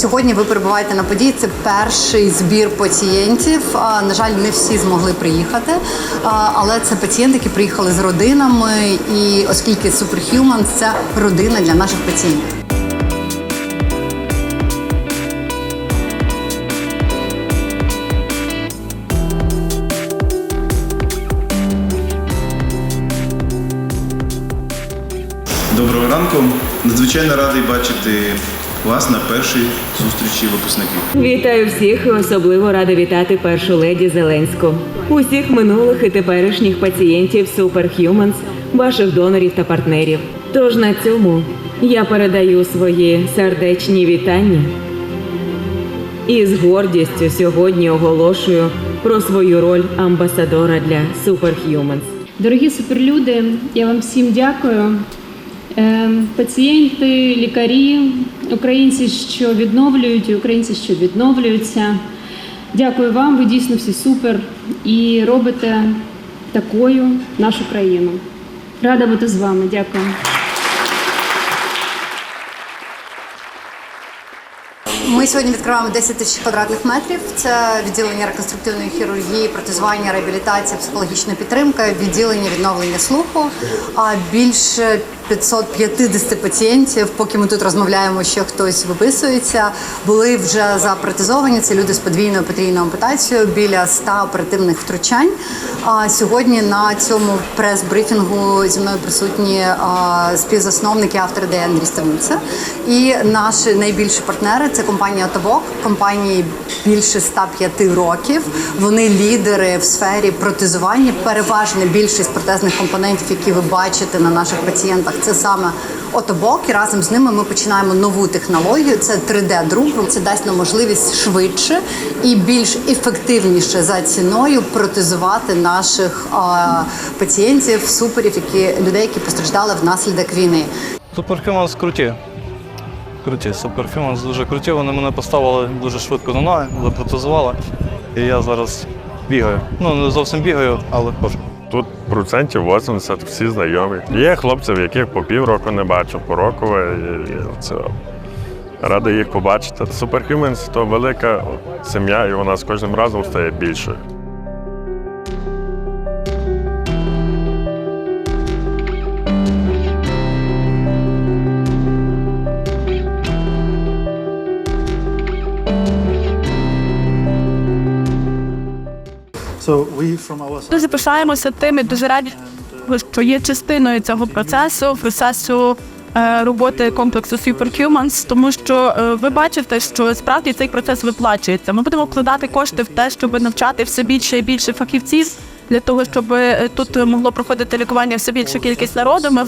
Сьогодні ви перебуваєте на події. Це перший збір пацієнтів. На жаль, не всі змогли приїхати, але це пацієнти, які приїхали з родинами. І оскільки Superhumans – це родина для наших пацієнтів. Доброго ранку. Надзвичайно радий бачити вас на першій зустрічі випускників. Вітаю всіх і особливо рада вітати першу леді Зеленську, усіх минулих і теперішніх пацієнтів Superhumans, ваших донорів та партнерів. Тож на цьому я передаю свої сердечні вітання і з гордістю сьогодні оголошую про свою роль амбасадора для Superhumans. Дорогі суперлюди, я вам всім дякую. Е, Пацієнти, лікарі, українці, що відновлюють, і українці, що відновлюються. Дякую вам, ви дійсно всі супер і робите такою нашу країну. Рада бути з вами. Дякую. Ми сьогодні відкриваємо 10 тисяч квадратних метрів. Це відділення реконструктивної хірургії, протезування, реабілітація, психологічна підтримка, відділення відновлення слуху. А більше 550 пацієнтів, поки ми тут розмовляємо, ще хтось виписується, були вже запротезовані. Це люди з подвійною потрійною ампутацією, біля 100 оперативних втручань. А сьогодні на цьому прес-брифінгу зі мною присутні співзасновники, автори ідеї Андрій Ставниця. І наші найбільші партнери це компанія Отобок, компанії більше 105 років. Вони лідери в сфері протезування. Переважна більшість протезних компонентів, які ви бачите на наших пацієнтах, це саме Отобок. І разом з ними ми починаємо нову технологію. Це 3D-друк. Це дасть нам можливість швидше і більш ефективніше за ціною протезувати наших а, пацієнтів, суперів, які людей, які постраждали внаслідок війни. Суперхюманс круті. Круті, суперхюманс дуже круті. Вони мене поставили дуже швидко на ноги, запротезували. І я зараз бігаю. Ну, не зовсім бігаю, але хожу. Тут процентів 80 всі знайомі. Є хлопців, яких по півроку не бачу, по рокове. І, і це радий їх побачити. Superhumans – то велика сім'я, і вона з кожним разом стає більшою. Дуже пишаємося тим дуже раді, що є частиною цього процесу, процесу е, роботи комплексу Superhumans, тому що е, ви бачите, що справді цей процес виплачується. Ми будемо вкладати кошти в те, щоб навчати все більше і більше фахівців. Для того щоб е, тут могло проходити лікування все більша кількість народу, ми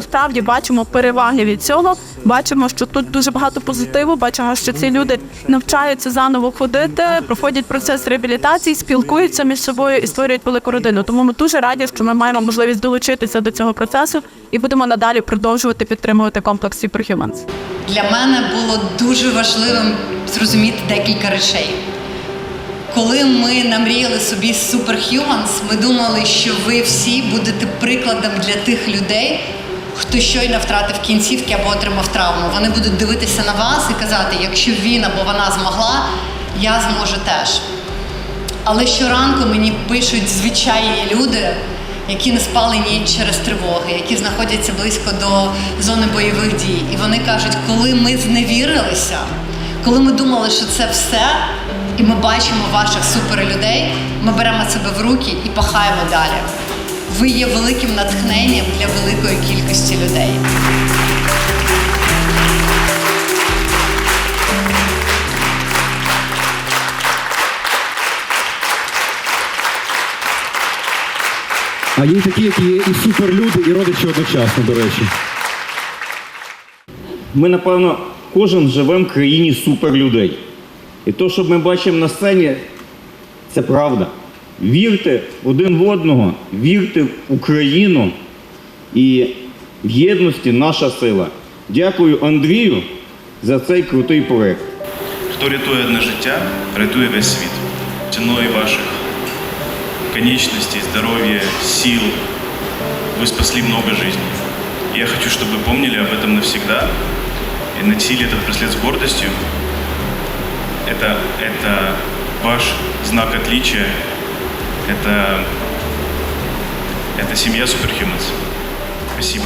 справді бачимо переваги від цього. Бачимо, що тут дуже багато позитиву. Бачимо, що ці люди навчаються заново ходити, проходять процес реабілітації, спілкуються між собою і створюють велику родину. Тому ми дуже раді, що ми маємо можливість долучитися до цього процесу і будемо надалі продовжувати підтримувати комплекс Superhumans. Для мене було дуже важливим зрозуміти декілька речей. Коли ми намріяли собі Superhumans, ми думали, що ви всі будете прикладом для тих людей, хто щойно втратив кінцівки або отримав травму. Вони будуть дивитися на вас і казати, якщо він або вона змогла, я зможу теж. Але щоранку мені пишуть звичайні люди, які не спали ніч через тривоги, які знаходяться близько до зони бойових дій. І вони кажуть, коли ми зневірилися, коли ми думали, що це все, і ми бачимо ваших суперлюдей, ми беремо себе в руки і пахаємо далі. Ви є великим натхненням для великої кількості людей. А є такі, які є і суперлюди, і родичі одночасно, до речі. Ми, напевно, кожен живемо в країні суперлюдей. І то, що ми бачимо на сцені, це правда. Вірте один в одного, вірте в Україну і в єдності наша сила. Дякую Андрію за цей крутий проект. Хто рятує одне життя, рятує весь світ. Ціною ваших конечностей, здоровья, сил вы спасли много жизней. Я хочу, чтобы вы помнили об этом навсегда и носили этот браслет с гордостью Это, это ваш знак отличия. Это, это семья Superhumans. Спасибо.